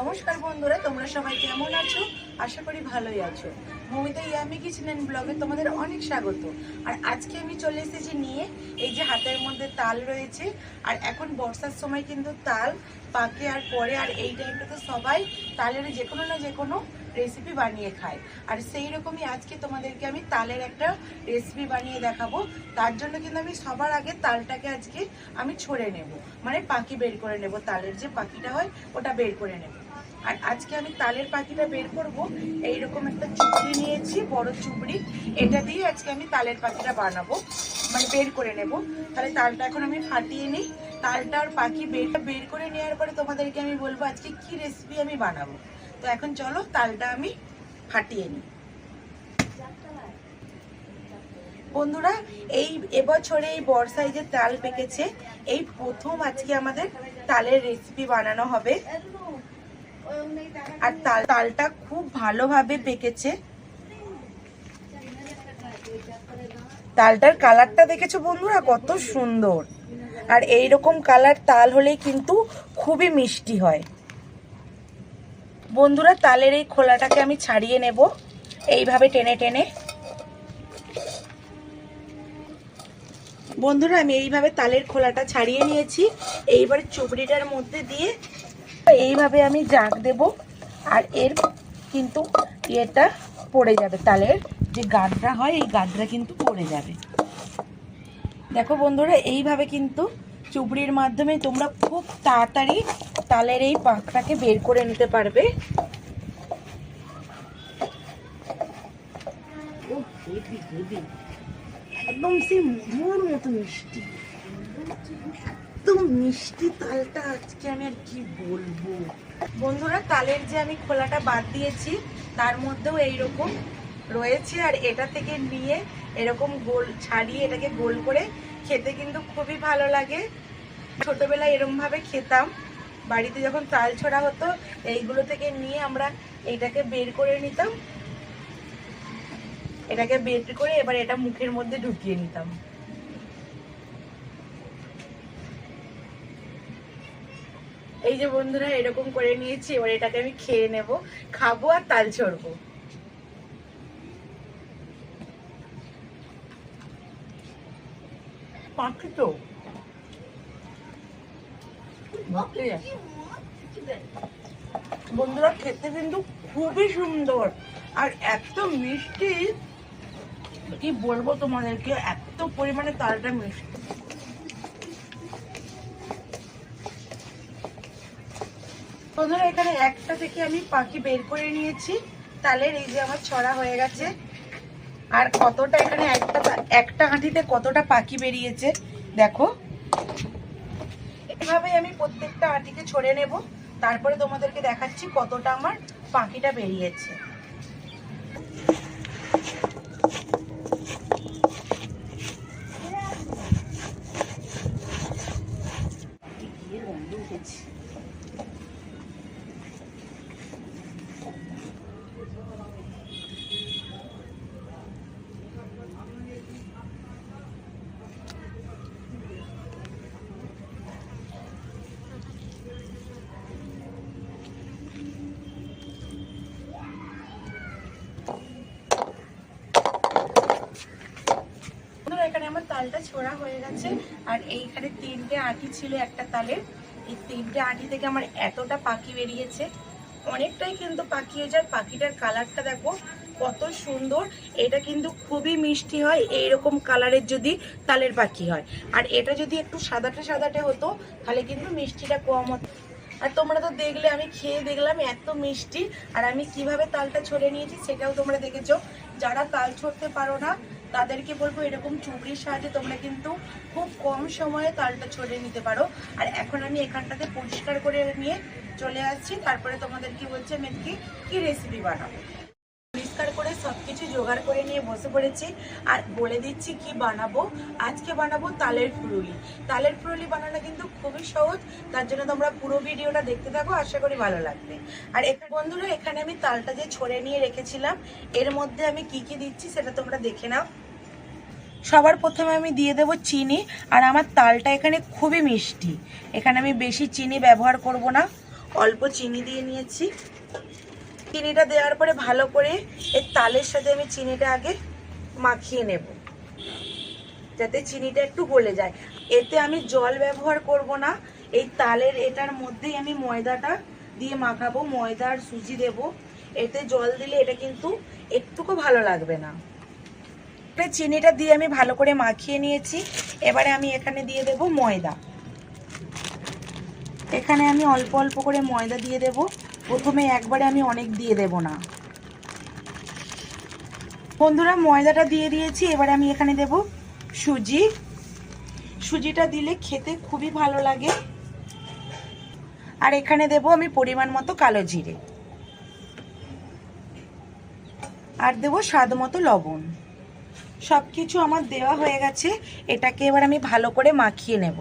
নমস্কার বন্ধুরা, তোমরা সবাই কেমন আছো? আশা করি ভালোই আছো। মমিতা ইয়ামি কিচেন ব্লগে তোমাদের অনেক স্বাগত। আর আজকে আমি চলে এসেছি নিয়ে, এই যে হাতের মধ্যে তাল রয়েছে, আর এখন বর্ষার সময় কিন্তু তাল পাকে আর পরে, আর এই টাইমটাতে সবাই তালের যে কোনো না যে কোনো রেসিপি বানিয়ে খায়। আর সেই রকমই আজকে তোমাদেরকে আমি তালের একটা রেসিপি বানিয়ে দেখাবো। তার জন্য কিন্তু আমি সবার আগে তালটাকে আজকে আমি ছড়ে নেব। মানে পাখি বের করে নেব, তালের যে পাখিটা হয়, ওটা বের করে নেব। আর আজকে আমি তালের পাখিটা বের করব। এইরকম একটা চুবড়ি নিয়েছি, বড় চুবড়ি। এটা দিয়ে আজকে আমি তালের পাখিটা বানাবো মানে বের করে নেব। তাহলে তালটা এখন আমি ফাটিয়ে নিই। তালটা আর পাখি বের বের করে নেওয়ার পরে তোমাদেরকে আমি বলব আজকে কি রেসিপি আমি বানাবো। তো এখন চলো তালটা আমি ফাটিয়ে নিই। বন্ধুরা, এই এবছরে এই বর্ষায় যে তাল পেকেছে, এই প্রথম আজকে আমাদের তালের রেসিপি বানানো হবে। আর তাল তালটা খুব ভালোভাবে পেকেছে। তালটার কালারটা দেখেছ বন্ধুরা? কত সুন্দর। আর এই রকম কালার তাল হলেই কিন্তু খুবই মিষ্টি হয়। বন্ধুরা, তালের এই খোলাটাকে আমি ছাড়িয়ে নেব। এইভাবে টেনে টেনে। বন্ধুরা, আমি এইভাবে তালের খোলাটা ছাড়িয়ে নিয়েছি। এইবার চুবড়িটার মধ্যে দিয়ে এইভাবে আমি জাগ দেব। আর এর কিন্তু ইয়েটা পড়ে যাবে। তালের যে গাডরা হয়, এই গাডরা কিন্তু পড়ে যাবে। দেখো বন্ধুরা, এইভাবে কিন্তু চুবড়ির মাধ্যমে তোমরা খুব তাড়াতাড়ি তালের এই পাকটাকে বের করে নিতে পারবে। একদম সেই মধুর মতো মিষ্টি। একদম মিষ্টি তালটা আজকে আমি আর কি বলব? বন্ধুরা, তালের যে আমি খোলাটা বাদ দিয়েছি, তার মধ্যেও এইরকম রয়েছে আর এটা থেকে নিয়ে এরকম গোল ছাড়িয়ে এটাকে গোল করে খেতে কিন্তু খুবই ভালো লাগে। ছোটবেলায় এরম ভাবে খেতাম। বাড়িতে যখন তাল ছড়া হতো, এইগুলো থেকে নিয়ে আমরা এটাকে বের করে নিতাম। এটাকে বের করে এবার এটা মুখের মধ্যে ঢুকিয়ে নিতাম। এই যে বন্ধুরা এরকম করে নিয়েছি এবার এটাকে আমি খেয়ে নেব খাব আর তাল ছড়বো পাখি তো। বন্ধুরা খেতে কিন্তু খুবই সুন্দর আর এত মিষ্টি। কি বলব তোমাদেরকে এত পরিমাণে তালটা মিষ্টি। বন্ধুরা, এখানে একটা থেকে আমি পাখি বের করে নিয়েছি। তালের এই যে আমার ছড়া হয়ে গেছে। আর কতটা এখানে একটা একটা হাঁটিতে কতটা পাখি বেরিয়েছে, দেখো। এভাবেই আমি প্রত্যেকটা হাঁটিকে ছড়ে নেব। তারপরে তোমাদেরকে দেখাচ্ছি কতটা আমার পাখিটা বেরিয়েছে। ছোড়া হয়ে গেছে। আর এইখানে তিনটে আঁটি ছিল একটা তালের এই তিনটে আঁটি থেকে আমার এতটা পাখি বেরিয়েছে। অনেকটাই কিন্তু পাখি হয়ে যায় পাখিটার কালারটা দেখো, কত সুন্দর। এটা কিন্তু খুবই মিষ্টি হয়, এইরকম কালারের যদি তালের পাখি হয়। আর এটা যদি একটু সাদাটে সাদাটে হতো, তাহলে কিন্তু মিষ্টিটা কম হতো। আর তোমরা তো দেখলে, আমি খেয়ে দেখলাম এত মিষ্টি। আর আমি কীভাবে তালটা ছড়ে নিয়েছি, সেটাও তোমরা দেখেছ। যারা তাল ছড়তে পারো না তাদেরকে বলব এরকম চুবড়ির সাহায্যে তোমরা কিন্তু খুব কম সময়ে তালটা ছড়িয়ে নিতে পারো। আর এখন আমি এখানটাতে পরিষ্কার করে নিয়ে চলে আসছি। তারপরে তোমাদেরকে বলছি আমি কি রেসিপি বানাবো? জোগাড় করে নিয়ে বসে পড়েছি। আর বলে দিচ্ছি কি বানাবো? আজকে বানাবো তালের ফুরুলি। তালের ফুরুলি বানানো কিন্তু খুবই সহজ। তার জন্য তোমরা পুরো ভিডিওটা দেখতে থাকো, আশা করি ভালো লাগবে। আর বন্ধুরা, এখানে আমি তালটা যে ছড়ে নিয়ে রেখেছিলাম, এর মধ্যে আমি কি কি দিচ্ছি সেটা তোমরা দেখে নাও। সবার প্রথমে আমি দিয়ে দেবো চিনি, আর আমার তালটা এখানে খুবই মিষ্টি। এখানে আমি বেশি চিনি ব্যবহার করব না। অল্প চিনি দিয়ে নিয়েছি। চিনিটা দেওয়ার পরে ভালো করে এর তালের সাথে আমি চিনিটা আগে মাখিয়ে নেব। যাতে চিনিটা একটু গলে যায়। এতে আমি জল ব্যবহার করব না। এই তালের এটার মধ্যেই আমি ময়দাটা দিয়ে মাখাবো। ময়দা আর সুজি দেব। এতে জল দিলে এটা কিন্তু একটুকু ভালো লাগবে না। চিনিটা দিয়ে আমি ভালো করে মাখিয়ে নিয়েছি। এবারে আমি এখানে দিয়ে দেব ময়দা। এখানে আমি অল্প অল্প করে ময়দা দিয়ে দেব। প্রথমে একবারে আমি অনেক দিয়ে দেব না। বন্ধুরা, ময়দাটা দিয়ে দিয়েছি, এবারে আমি এখানে দেব সুজি। সুজিটা দিলে খেতে খুবই ভালো লাগে। আর এখানে দেব আমি পরিমাণ মতো কালো জিরে। আর দেব স্বাদ মতো লবণ। সব কিছু আমার দেওয়া হয়ে গেছে, এটাকে এবার আমি ভালো করে মাখিয়ে নেব।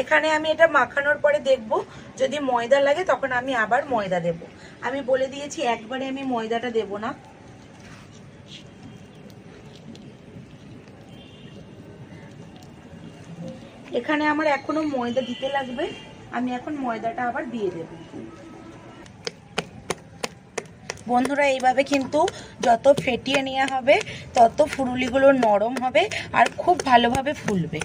এখানে আমি এটা মাখানোর পরে দেখব। যদি ময়দা লাগে, তখন আমি আবার ময়দা দেব। আমি বলে দিয়েছি, একবারে আমি ময়দাটা দেব না। এখানে আমার এখনও ময়দা দিতে লাগবে। আমি এখন ময়দাটা আবার দিয়ে দেব। বন্ধুরা, এইভাবে কিন্তু যত ফেটিয়ে নেওয়া হবে, তত ফুরুলিগুলো নরম হবে আর খুব ভালোভাবে ফুলবে।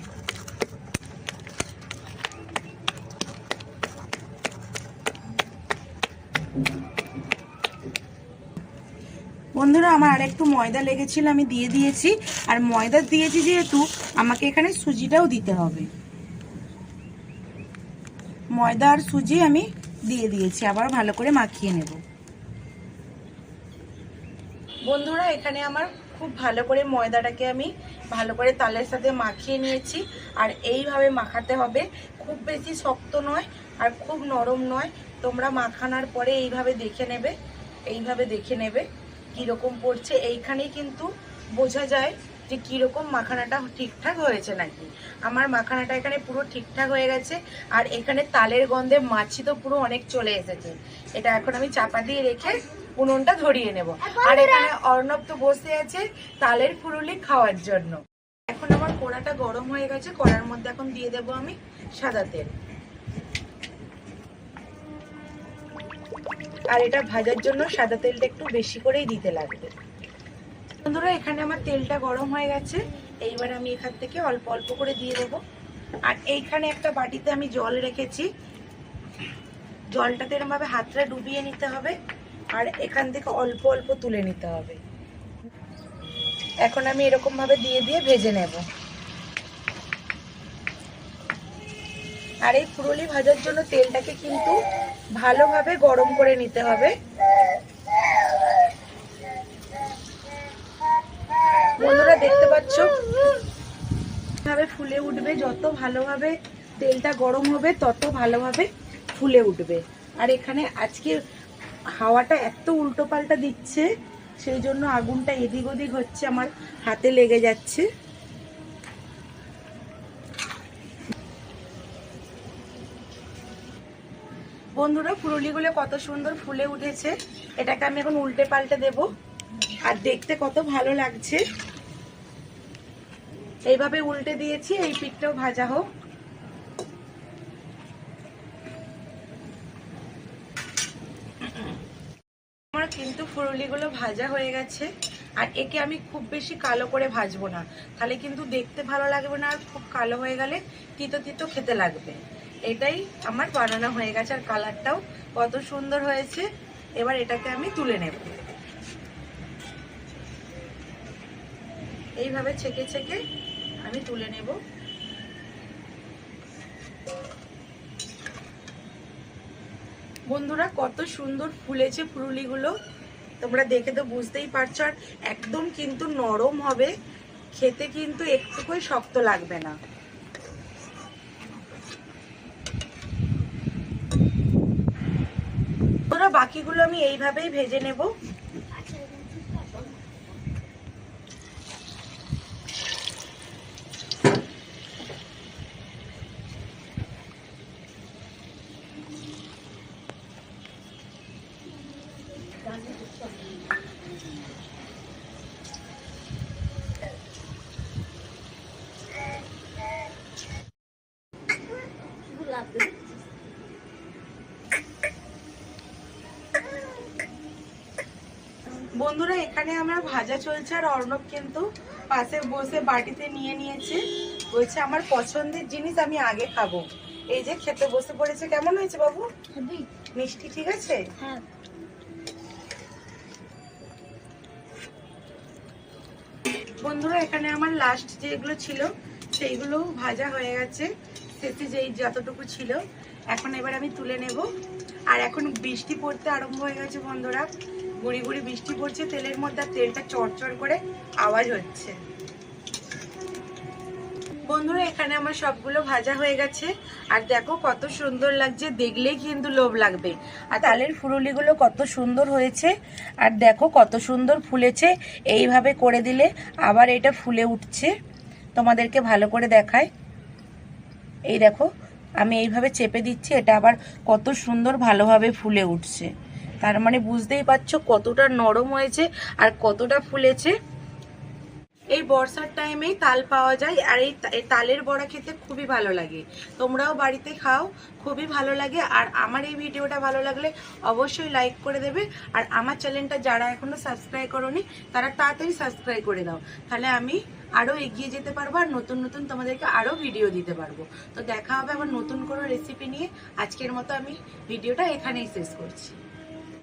বন্ধুরা, আমার আর একটু ময়দা লেগেছিল, আমি দিয়ে দিয়েছি। আর ময়দা দিয়েছি যেহেতু, আমাকে এখানে সুজিটাও দিতে হবে। ময়দা আর সুজি আমি দিয়ে দিয়েছি, আবার ভালো করে মাখিয়ে নেব। বন্ধুরা, এখানে আমার খুব ভালো করে ময়দাটাকে আমি ভালো করে তালের সাথে মাখিয়ে নিয়েছি। আর এইভাবে মাখাতে হবে, খুব বেশি শক্ত নয় আর খুব নরম নয়। তোমরা মাখানোর পরে এইভাবে দেখে নেবে, এইভাবে দেখে নেবে। কীরকম পড়ছে এইখানেই কিন্তু বোঝা যায় যে কীরকম মাখানাটা ঠিকঠাক হয়েছে নাকি। আমার মাখানাটা এখানে পুরো ঠিকঠাক হয়ে গেছে আর এখানে তালের গন্ধে মাছি তো পুরো অনেক চলে এসেছে। এটা এখন আমি চাপা দিয়ে রেখে উনুনটা ধরিয়ে নেব। আর এখানে অর্ণব তো বসে আছে তালের ফুরুলি খাওয়ার জন্য। এখন আমার কড়াটা গরম হয়ে গেছে কড়ার মধ্যে এখন দিয়ে দেব আমি সাদা তেল। আর এটা ভাজার জন্য সাদা তেলটা একটু বেশি করেই দিতে লাগবে। বন্ধুরা, এখানে আমার তেলটা গরম হয়ে গেছে। এইবার আমি এখান থেকে অল্প অল্প করে দিয়ে দেব। আর এইখানে একটা বাটিতে আমি জল রেখেছি। জলটাতে এরমভাবে হাতটা ডুবিয়ে নিতে হবে আর এখান থেকে অল্প অল্প তুলে নিতে হবে। এখন আমি এরকমভাবে দিয়ে দিয়ে ভেজে নেব। আর এই ফুরুলি ভাজার জন্য তেলটাকে কিন্তু ভালোভাবে গরম করে নিতে হবে। বন্ধুরা, দেখতে পাচ্ছ? ভাবে ফুলে উঠবে। যত ভালোভাবে তেলটা গরম হবে, তত ভালোভাবে ফুলে উঠবে। আর এখানে আজকে হাওয়াটা এত উল্টো পাল্টা দিচ্ছে, সেই জন্য আগুনটা এদিক ওদিক হচ্ছে, আমার হাতে লেগে যাচ্ছে। বন্ধুরা ফুরুলিগুলো কত সুন্দর ফুলে উঠেছে। এটাকে আমি এখন উল্টে পাল্টে দেব। আর দেখতে কত ভালো লাগছে। এইভাবে উল্টে দিয়েছি, এই পিঠটাও ভাজা হোক। আমার কিন্তু ফুরুলিগুলো ভাজা হয়ে গেছে। আর একে আমি খুব বেশি কালো করে ভাজবো না। তাহলে কিন্তু দেখতে ভালো লাগবে না, আর খুব কালো হয়ে গেলে তিতো তিতো খেতে লাগবে। এটাই আমার বানানো হয়ে গেছে আর কালারটাও কত সুন্দর হয়েছে। এবার এটাকে আমি তুলে নেব। এইভাবে ছেঁকে ছেঁকে আমি তুলে নেব। বন্ধুরা, কত সুন্দর ফুলেছে ফুরুলিগুলো তোমরা দেখে তো বুঝতেই পারছ আর একদম কিন্তু নরম হবে। খেতে কিন্তু একটুকুই শক্ত লাগবে না। বাকিগুলো আমি এইভাবেই ভেজে নেব। বন্ধুরা এখানে আমার ভাজা চলছে আর অর্ণব কিন্তু পাশে বসে বাটিতে নিয়ে নিয়েছে। বলছে আমার পছন্দের জিনিস আমি আগে খাব। এই যে খেতে বসে পড়েছে। কেমন হয়েছে বাবু? মিষ্টি ঠিক আছে? হ্যাঁ। বন্ধুরা এখানে আমার লাস্ট যেগুলো ছিল সেইগুলো ভাজা হয়ে গেছে। শেষে যেই যতটুকু ছিল এখন এবার আমি তুলে নেব। আর এখন বৃষ্টি পড়তে আরম্ভ হয়ে গেছে বন্ধুরা। গুড়ি গুড়ি বৃষ্টি পড়ছে, তেলের মধ্যে আর তেলটা চড়চড় করে আওয়াজ হচ্ছে। বন্ধুরা, এখানে আমার সবগুলো ভাজা হয়ে গেছে। আর দেখো কত সুন্দর লাগছে, দেখলেই কিন্তু লোভ লাগবে। আর তালের ফুরুলিগুলো কত সুন্দর হয়েছে, আর দেখো কত সুন্দর ফুলেছে। এইভাবে করে দিলে আবার এটা ফুলে উঠছে। তোমাদেরকে ভালো করে দেখায় এই দেখো, আমি এইভাবে চেপে দিচ্ছি, এটা আবার কত সুন্দর ভালোভাবে ফুলে উঠছে। তার মানে বুঝতেই পারছ কতটা নরম হয়েছে আর কতটা ফুলেছে। এই বর্ষার টাইমেই তাল পাওয়া যায় আর এই তালের বড়া খেতে খুবই ভালো লাগে। তোমরাও বাড়িতে খাও, খুবই ভালো লাগে। আর আমার এই ভিডিওটা ভালো লাগলে অবশ্যই লাইক করে দেবে। আর আমার চ্যানেলটা যারা এখনও সাবস্ক্রাইব করনি, তারা তাড়াতাড়ি সাবস্ক্রাইব করে দাও। তাহলে আমি আরও এগিয়ে যেতে পারব আর নতুন নতুন তোমাদেরকে আরও ভিডিও দিতে পারব। তো দেখা হবে আমার নতুন কোনো রেসিপি নিয়ে। আজকের মতো আমি ভিডিওটা এখানেই শেষ করছি।